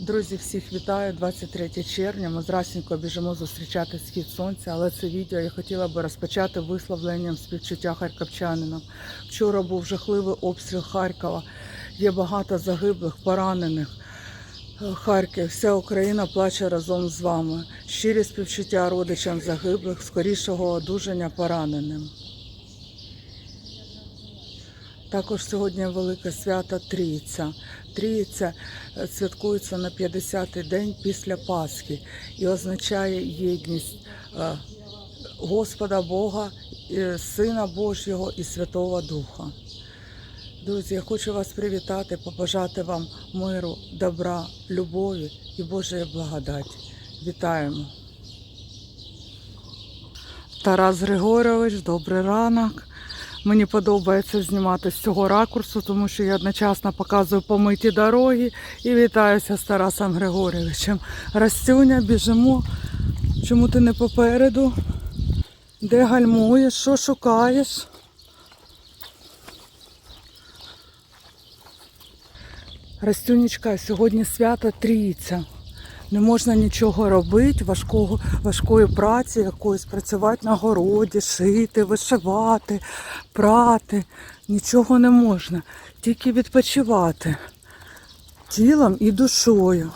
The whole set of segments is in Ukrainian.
Друзі, всіх вітаю. 23 червня. Ми зрасінько біжимо зустрічати схід сонця, але це відео я хотіла би розпочати висловленням співчуття харківчанинам. Вчора був жахливий обстріл Харкова. Є багато загиблих, поранених. Харків, вся Україна плаче разом з вами. Щирі співчуття родичам загиблих, скорішого одужання пораненим. Також сьогодні велике свято Трійця. Трійця е, святкується на 50-й день після Пасхи і означає єдність е, Господа Бога, е, Сина Божого і Святого Духа. Друзі, я хочу вас привітати, побажати вам миру, добра, любові і Божої благодаті. Вітаємо! Тарас Григорович, добрий ранок. Мені подобається знімати з цього ракурсу, тому що я одночасно показую помиті дороги і вітаюся з Тарасом Григоровичем. Растюня, біжимо. Чому ти не попереду? Де гальмуєш? Що шукаєш? Растюнечка, сьогодні свято Трійця. Не можна нічого робити, важкого, важкої праці якоїсь, працювати на городі, шити, вишивати, прати. Нічого не можна. Тільки відпочивати тілом і душою.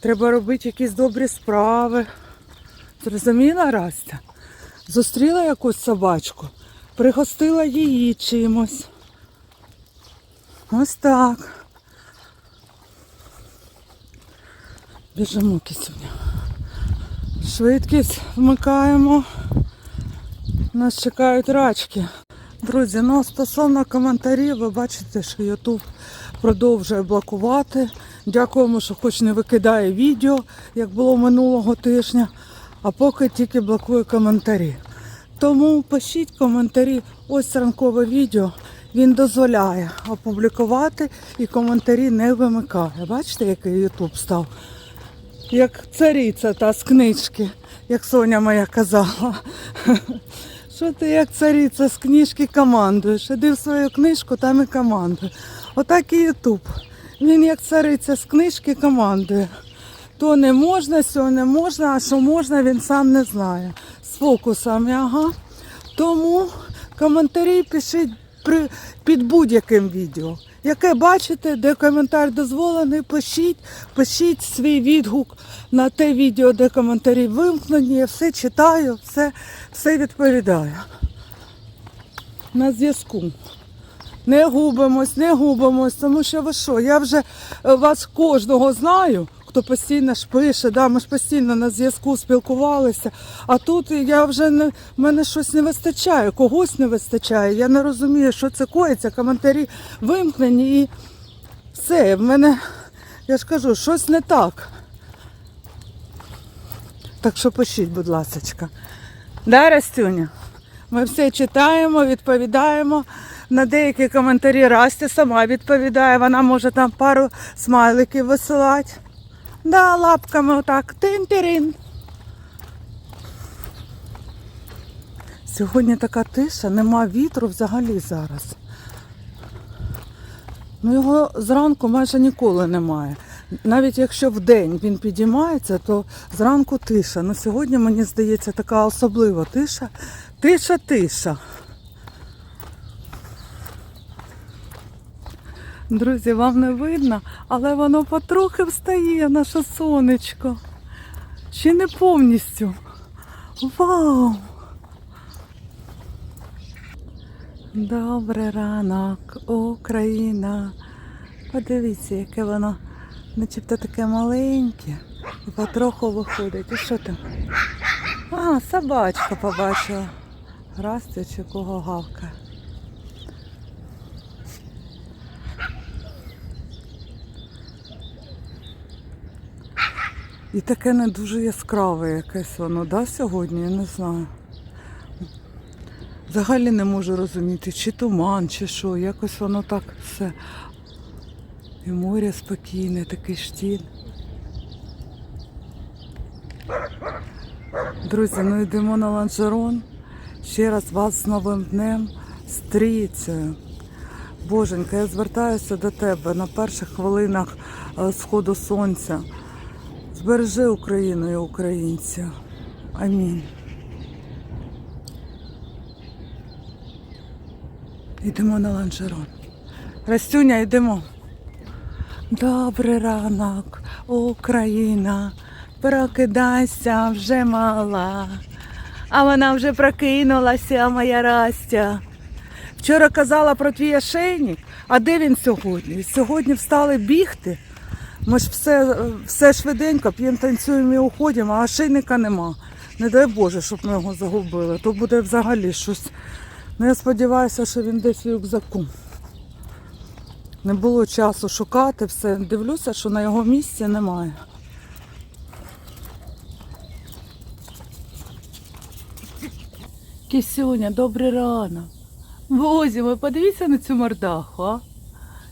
Треба робити якісь добрі справи. Зрозуміла, Растя? Зустріла якусь собачку, пригостила її чимось. Ось так. Біжимо кисюня. Швидкість вмикаємо. Нас чекають рачки. Друзі, ну стосовно коментарів, ви бачите, що YouTube продовжує блокувати. Дякуємо, що хоч не викидає відео, як було минулого тижня, а поки тільки блокує коментарі. Тому пишіть коментарі. Ось ранкове відео. Він дозволяє опублікувати і коментарі не вимикає. Бачите, який YouTube став? Як цариця та з книжки, як Соня моя казала. Що ти як цариця з книжки командуєш? Іди в свою книжку, там і командуй. Отак і Ютуб. Він як цариця з книжки командує. То не можна, сього не можна, а що можна, він сам не знає. З фокусами, ага. Тому коментарі пишіть при, під будь-яким відео. Яке бачите, де коментар дозволений, пишіть, пишіть свій відгук на те відео, де коментарі вимкнені, я все читаю, все, все відповідаю. На зв'язку. Не губимось, не губимось, тому що ви що, я вже е, вас кожного знаю, хто постійно ж пише, да, ми ж постійно на зв'язку спілкувалися, а тут я вже не, мене щось не вистачає, когось не вистачає. Я не розумію, що це коїться, коментарі вимкнені і все, в мене, я ж кажу, щось не так. Так що пишіть, будь ласка. Да, Растюня? Ми все читаємо, відповідаємо. На деякі коментарі Расті сама відповідає, вона може там пару смайликів висилати. Да, лапками отак. Тин-тирин. Сьогодні така тиша, нема вітру взагалі зараз. Ну його зранку майже ніколи немає. Навіть якщо вдень він підіймається, то зранку тиша. Ну сьогодні, мені здається, така особлива тиша. тиша. Тиша, Друзі, вам не видно, але воно потрохи встає, наше сонечко. Ще не повністю. Вау! Добрий ранок, Україна. Подивіться, яке воно начебто таке маленьке. І потроху виходить. І що там? А, собачка побачила. Растя чи кого гавка. І таке не дуже яскраве якесь воно, да, сьогодні, я не знаю. Взагалі не можу розуміти, чи туман, чи що. Якось воно так все. І море спокійне, такий штіль. Друзі, ну йдемо на ланжерон. Ще раз вас з новим днем, трійцею. Боженька, я звертаюся до тебе на перших хвилинах е, сходу сонця. Збережи Україну і українців. Амінь. Йдемо на ланжерон. Растюня, йдемо. Добрий ранок, Україна, прокидайся вже мала. А вона вже прокинулася, моя Растя. Вчора казала про твій ошейник, а де він сьогодні? Сьогодні встали бігти. Ми ж все, все швиденько, п'ємо, танцюємо і уходимо, а ошейника нема. Не дай Боже, щоб ми його загубили. То буде взагалі щось. Ну, я сподіваюся, що він десь в рюкзаку. Не було часу шукати все. Дивлюся, що на його місці немає. Кисюня, добрий ранок. Бозі, ви подивіться на цю мордаху, а?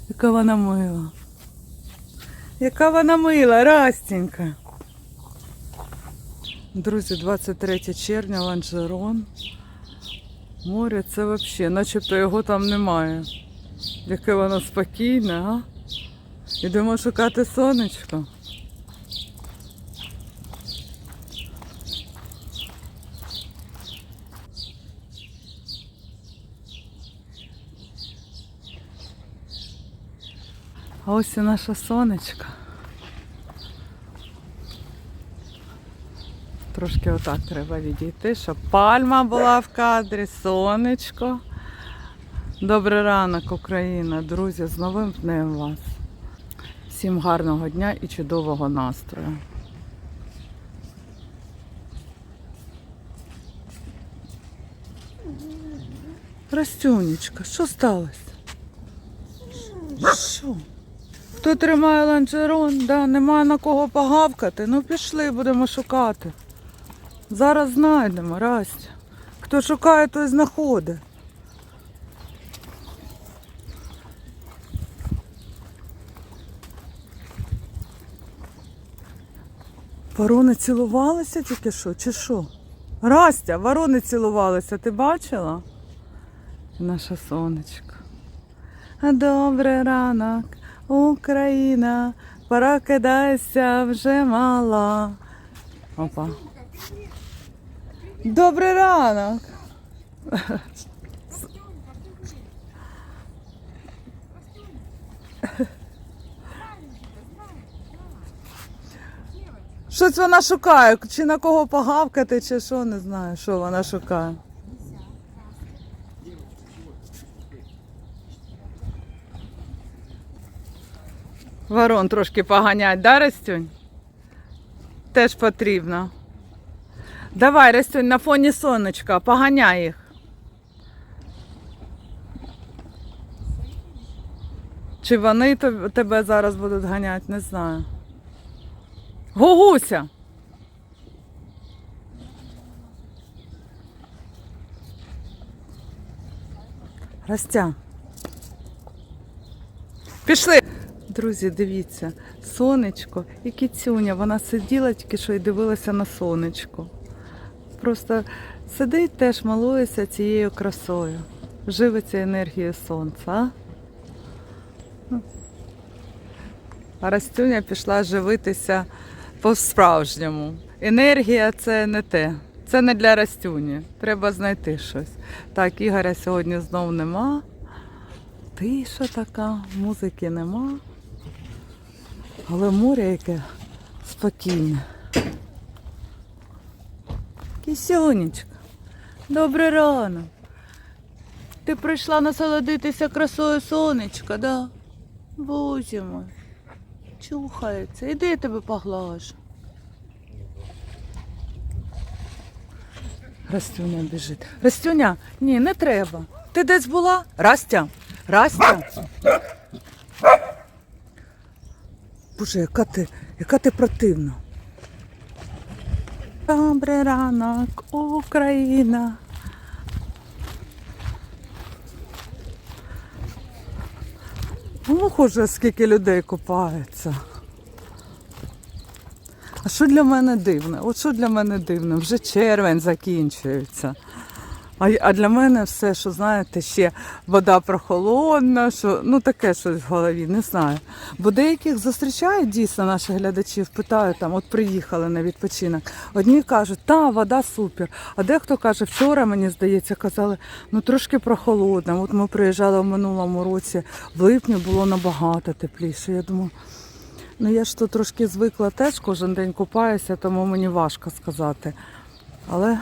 Яка вона мила. Яка вона мила, Растенька. Друзі, 23 червня, ланжерон. Море це взагалі, начебто його там немає. Яке воно спокійне, а? Ідемо шукати сонечко. А ось і наша сонечка. Трошки отак треба відійти, щоб пальма була в кадрі, сонечко. Добрий ранок, Україна, друзі, з новим днем вас. Всім гарного дня і чудового настрою. Растюнечка, що сталося? Що? Хто тримає ланжерон? Да, немає на кого погавкати. Ну пішли, будемо шукати. Зараз знайдемо, Растя. Хто шукає, той знаходить. Ворони цілувалися тільки що, чи що? Растя, ворони цілувалися, ти бачила? Наша сонечко. Добрий ранок, Україна, прокидайся вже мала. Опа. Добрий ранок. Щось вона шукає, чи на кого погавкати, чи що, не знаю, що вона шукає. Ворон трошки поганять, да, Растюнь? Теж потрібно. Давай, Растюнь, на фоні сонечка, поганяй їх. Чи вони тебе зараз будуть ганяти, не знаю. Гугуся! Растя. Пішли. Друзі, дивіться, сонечко і кіцюня. Вона сиділа тільки що і дивилася на сонечко. Просто сидить теж малується цією красою. Живиться енергією сонця. А, Ну. Растюня пішла живитися по-справжньому. Енергія це не те. Це не для Растюні. Треба знайти щось. Так, Ігоря сьогодні знов нема. Тиша така, музики нема. Але море яке спокійне. Кисюнечка, добрий ранок. Ти прийшла насолодитися красою сонечка, да? Боже мой. Чухається. Іди я тебе поглажу. Растюня біжить. Растюня, ні, не треба. Ти десь була? Растя, Растя. Боже, яка ти, яка ти противна. Добрий ранок, Україна. Ох, уже скільки людей купається. А що для мене дивне? От що для мене дивне? Вже червень закінчується. А, а для мене все, що знаєте, ще вода прохолодна, що ну таке щось в голові, не знаю. Бо деяких зустрічають дійсно наших глядачів, питають там, от приїхали на відпочинок. Одні кажуть, та вода супер. А дехто каже, вчора мені здається, казали, ну трошки прохолодна. От ми приїжджали в минулому році, в липні було набагато тепліше. Я думаю. Ну я ж тут трошки звикла теж кожен день купаюся, тому мені важко сказати. Але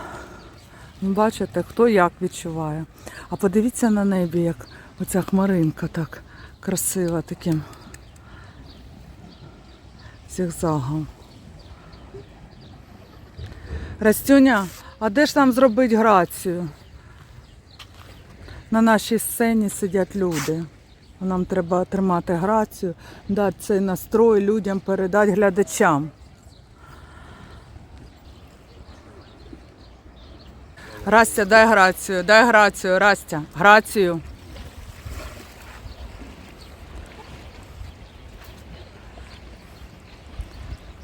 бачите, хто як відчуває. А подивіться на небі, як оця хмаринка так красива таким зігзагом. Растюня, а де ж нам зробити грацію? На нашій сцені сидять люди. Нам треба тримати грацію, дати цей настрой людям, передати глядачам. Растя, дай грацію, дай грацію, Растя, грацію.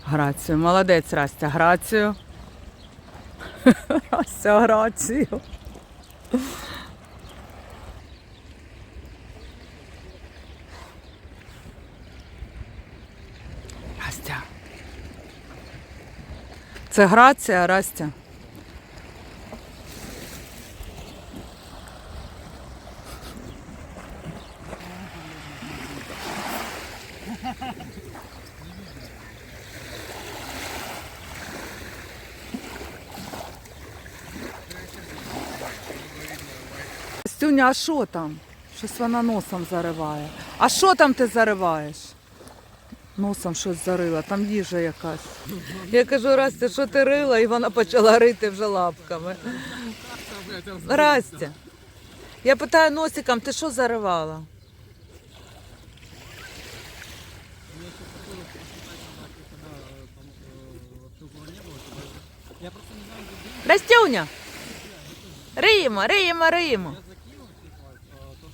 Грацію, молодець, Растя, грацію. Все, грацію. Растя. Це грація, Растя. А що там? Щось вона носом зариває. А що там ти зариваєш? Носом щось зарила, там їжа якась. Я кажу, Растя, що ти рила? І вона почала рити вже лапками. Растя. Я питаю носиком, ти що заривала? Растюня! Риємо, риємо, риємо.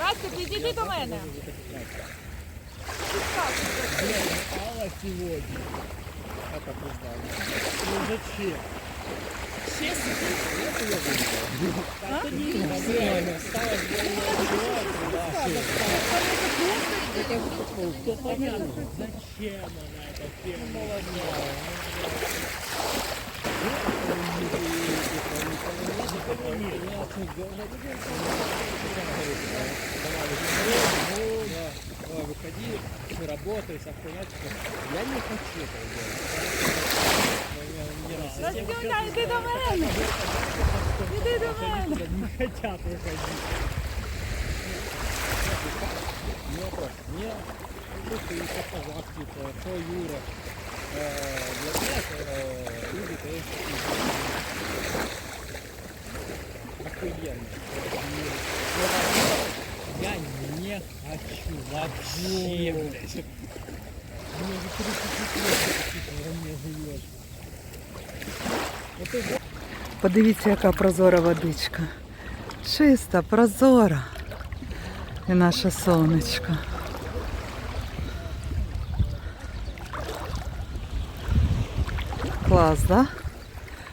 Радко, підійди до мене. Упала сьогодні. А так Ну зачем? Ще Зачем она это? Молодая. Выходи, ты работай, охранять. Я не хочу этого делать. Растюня, йди до мене. Іди до мене. Не хотят выходить. Не вопрос. Мне просто еще казах, типа, что Юра. Э, Для меня люди, конечно, охуенно. Я не хочу вообще, блядь. Мне уже 30 лет, во мне живешь. Подивіться, яка прозора водичка. Чиста, прозора. І наше сонечко. Клас, да?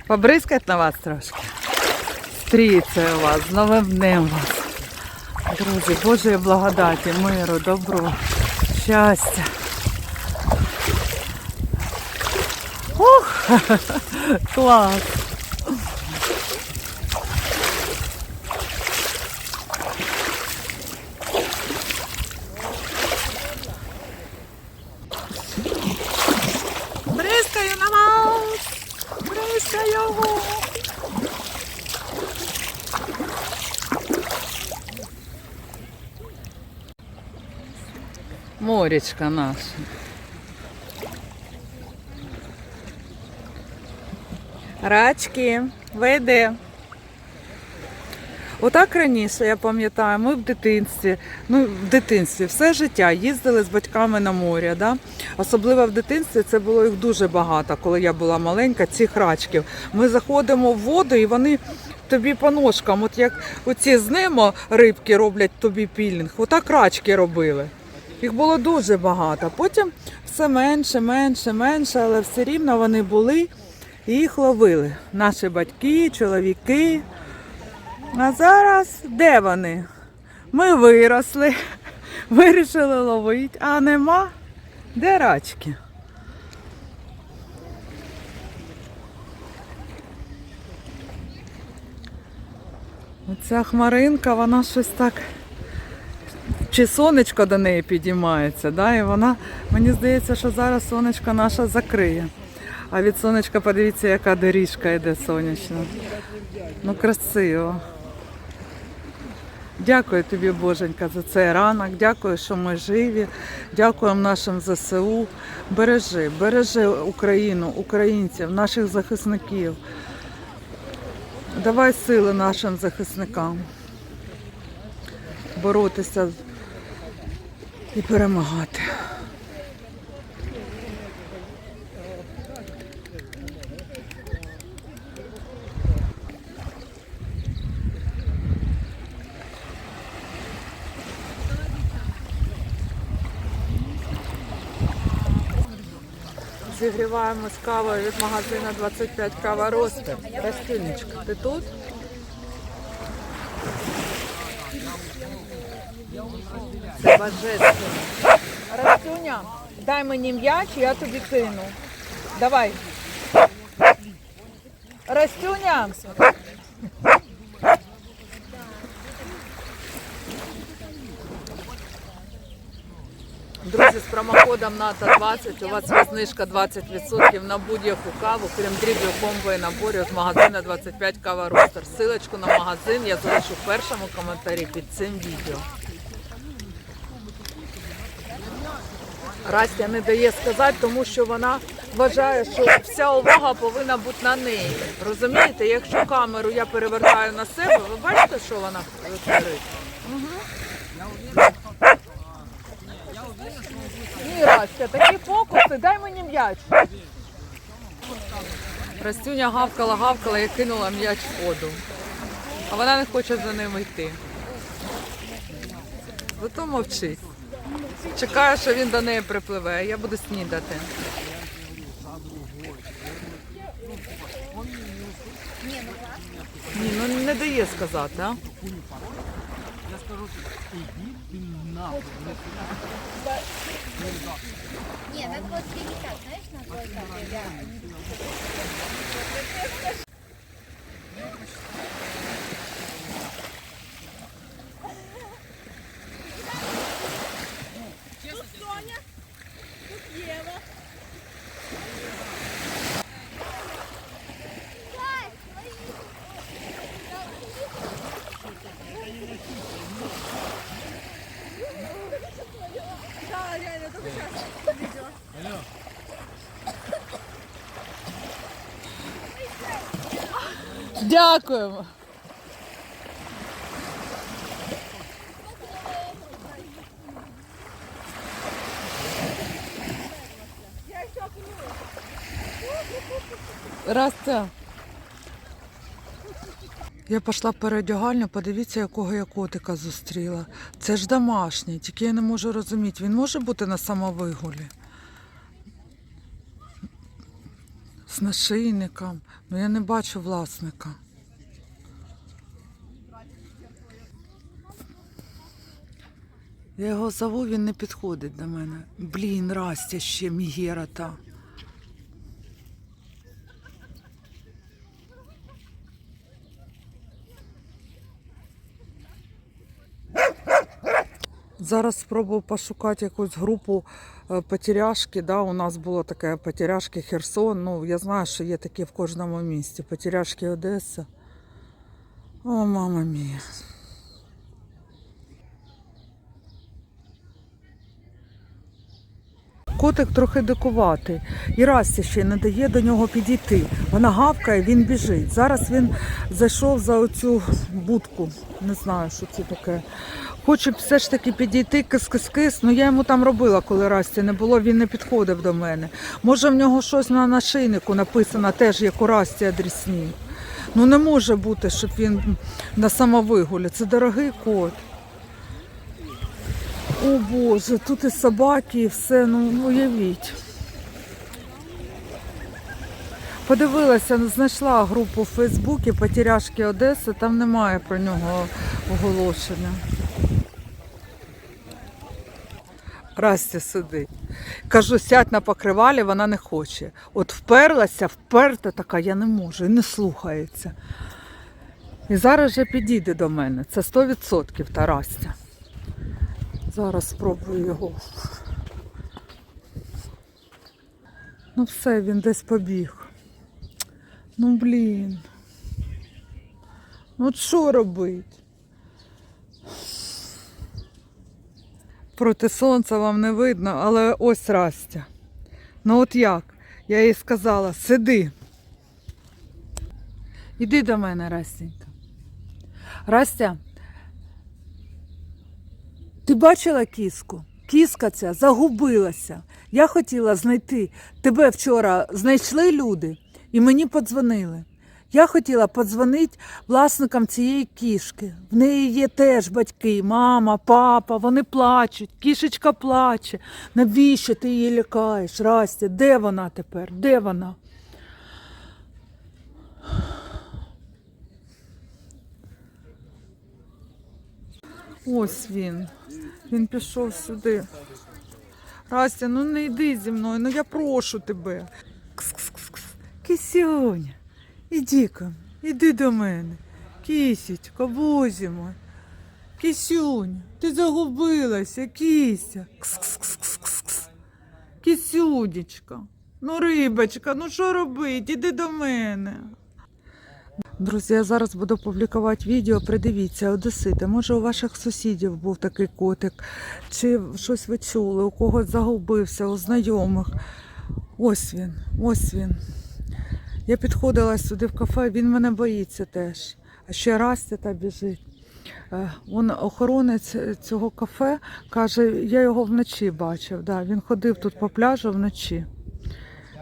Побризкать на вас трошки. Стріться вас, з новим днем вас. Друзі, Божої благодаті, миру, добру, щастя. Ух, клас. Бризкаю на вас! Бризкаю! Моречка наша. Рачки, вийди. Отак раніше, я пам'ятаю, ми в дитинстві, ну в дитинстві все життя їздили з батьками на море. Да? Особливо в дитинстві це було їх дуже багато, коли я була маленька, цих рачків. Ми заходимо в воду і вони тобі по ножкам, от як оці з нимо рибки роблять тобі пілінг, отак рачки робили. Їх було дуже багато. Потім все менше, менше, менше, але все рівно вони були і їх ловили. Наші батьки, чоловіки. А зараз де вони? Ми виросли, вирішили ловити, а нема. Де рачки? Оця хмаринка, вона щось так. Чи сонечко до неї підіймається, да? і вона, мені здається, що зараз сонечко наша закриє. А від сонечка подивіться, яка доріжка йде сонячна. Ну, красиво. Дякую тобі, Боженька, за цей ранок. Дякую, що ми живі. Дякуємо нашим ЗСУ. Бережи, бережи Україну, українців, наших захисників. Давай сили нашим захисникам боротися і перемагати. Зігріваємось кавою від магазину 25 кава Ростер. Растюнечка, ти тут? Це божественно. Растюня, дай мені м'яч, я тобі кину. Давай. Растюня. Друзі, з промокодом НАТО 20 у вас є знижка 20% на будь-яку каву, крім дрібів комбо і наборів з магазину 25 кава Ростер. Силочку на магазин я залишу в першому коментарі під цим відео. Растя не дає сказати, тому що вона вважає, що вся увага повинна бути на неї. Розумієте, якщо камеру я перевертаю на себе, ви бачите, що вона творить? Ні, Растя, такі фокуси, дай мені м'яч. Растюня гавкала, гавкала і кинула м'яч в воду. А вона не хоче за ним йти. Зато мовчить. Чекаю, що він до неї припливе, я буду снідати. Ні, ну не дає сказати, а? Я скажу, иди надо было Не, на 250, знаешь, на 250, да. Дякуємо. Растя. Я пішла в переодягальню, подивіться, якого я котика зустріла. Це ж домашній, тільки я не можу розуміти, він може бути на самовигулі? З нашийником. Ну я не бачу власника. Я його зову, він не підходить до мене. Блін, Растя ще Мігера та. Зараз спробую пошукати якусь групу е, потеряшки. Да, у нас було таке потеряшки Херсон. Ну, я знаю, що є такі в кожному місті. Потеряшки Одеса. О, мама мія. Котик трохи дикуватий. І Расті ще не дає до нього підійти. Вона гавкає, він біжить. Зараз він зайшов за оцю будку. Не знаю, що це таке. Хоче все ж таки підійти кис-кис-кис. Ну я йому там робила, коли Расті не було, він не підходив до мене. Може, в нього щось на нашийнику написано, теж як у Расті адресні. Ну не може бути, щоб він на самовигулі. Це дорогий кот. О Боже, тут і собаки, і все, ну уявіть. Подивилася, знайшла групу в Фейсбуці Потеряшки Одеси, там немає про нього оголошення. Расті сидить. Кажу, сядь на покривалі, вона не хоче. От вперлася, вперта така, я не можу, і не слухається. І зараз же підійде до мене. Це 100% та Растя. Зараз спробую його. Ну все, він десь побіг. Ну блін. Ну що робить? Проти сонця вам не видно, але ось Растя. Ну от як? Я їй сказала, сиди. Іди до мене, Растенька. Растя, ти бачила кіску? Кіска ця загубилася. Я хотіла знайти. Тебе вчора знайшли люди і мені подзвонили. Я хотіла подзвонити власникам цієї кішки. В неї є теж батьки, мама, папа, вони плачуть, кішечка плаче. Навіщо ти її лякаєш? Растя, де вона тепер? Де вона? Ось він. Він пішов сюди. Растя, ну не йди зі мною, ну я прошу тебе. Кс-кс-кс-кс. Кисюня, іди ка, іди до мене. Кісечка, бузі мой. Кисюня, ти загубилася, кися. Кс-кс-кс-кс-кс. Кисюнечка, ну рибочка, ну що робити? Іди до мене. Друзі, я зараз буду публікувати відео. Придивіться, одесити. Може, у ваших сусідів був такий котик, чи щось ви чули, у когось загубився, у знайомих. Ось він, ось він. Я підходила сюди в кафе, він мене боїться теж. А ще Растя та біжить. Е, Он охоронець цього кафе каже, я його вночі бачив. Да, він ходив тут по пляжу вночі.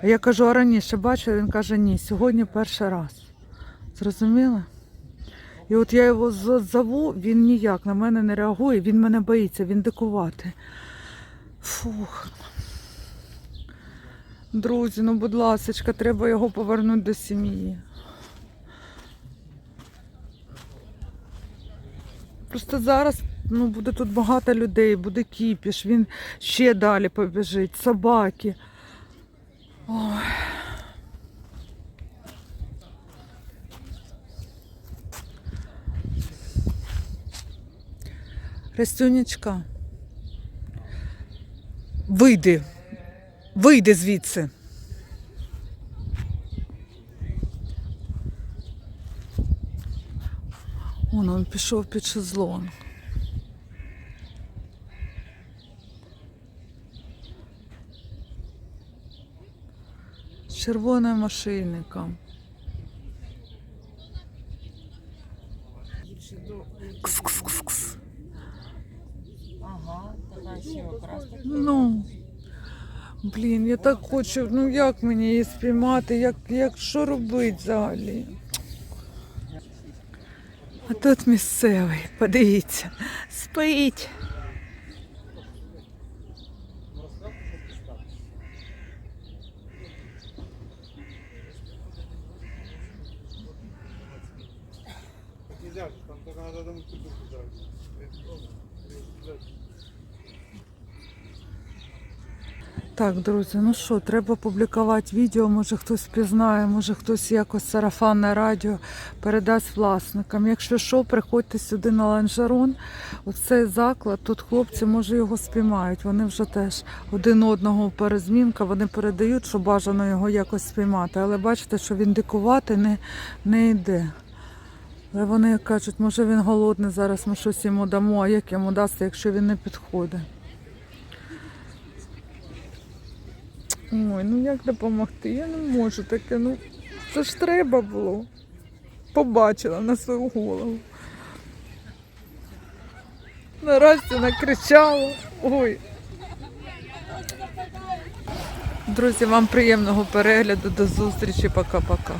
Я кажу, а раніше бачив? Він каже, ні, сьогодні перший раз. Зрозуміли? І от я його зову, він ніяк на мене не реагує, він мене боїться, він дикуватий. Фух. Друзі, ну будь ласка, треба його повернути до сім'ї. Просто зараз ну, буде тут багато людей, буде кіпіш, він ще далі побіжить, собаки. Ой. Растюнечка. Вийди. Вийди звідси. Он він пішов під шезлонг. З червоним машильником. Ну, блін, я так хочу. Ну як мені її спіймати? Як, як що робити взагалі? А тут місцевий, подивіться, спить. Нельзя, там только надо там кутушку дать. Так, друзі, ну що, треба публікувати відео, може хтось впізнає, може хтось якось сарафанне радіо передасть власникам. Якщо що, приходьте сюди на ланжерон. Оцей заклад, тут хлопці, може, його спіймають. Вони вже теж один одного перезмінка, вони передають, що бажано його якось спіймати. Але бачите, що він дикувати не, не йде. Але вони кажуть, може він голодний, зараз ми щось йому дамо, а як йому дасти, якщо він не підходить. Ой, ну як допомогти? Я не можу таке. Ну це ж треба було. Побачила на свою голову. Наразі накричала. Ой. Друзі, вам приємного перегляду. До зустрічі. Пока-пока.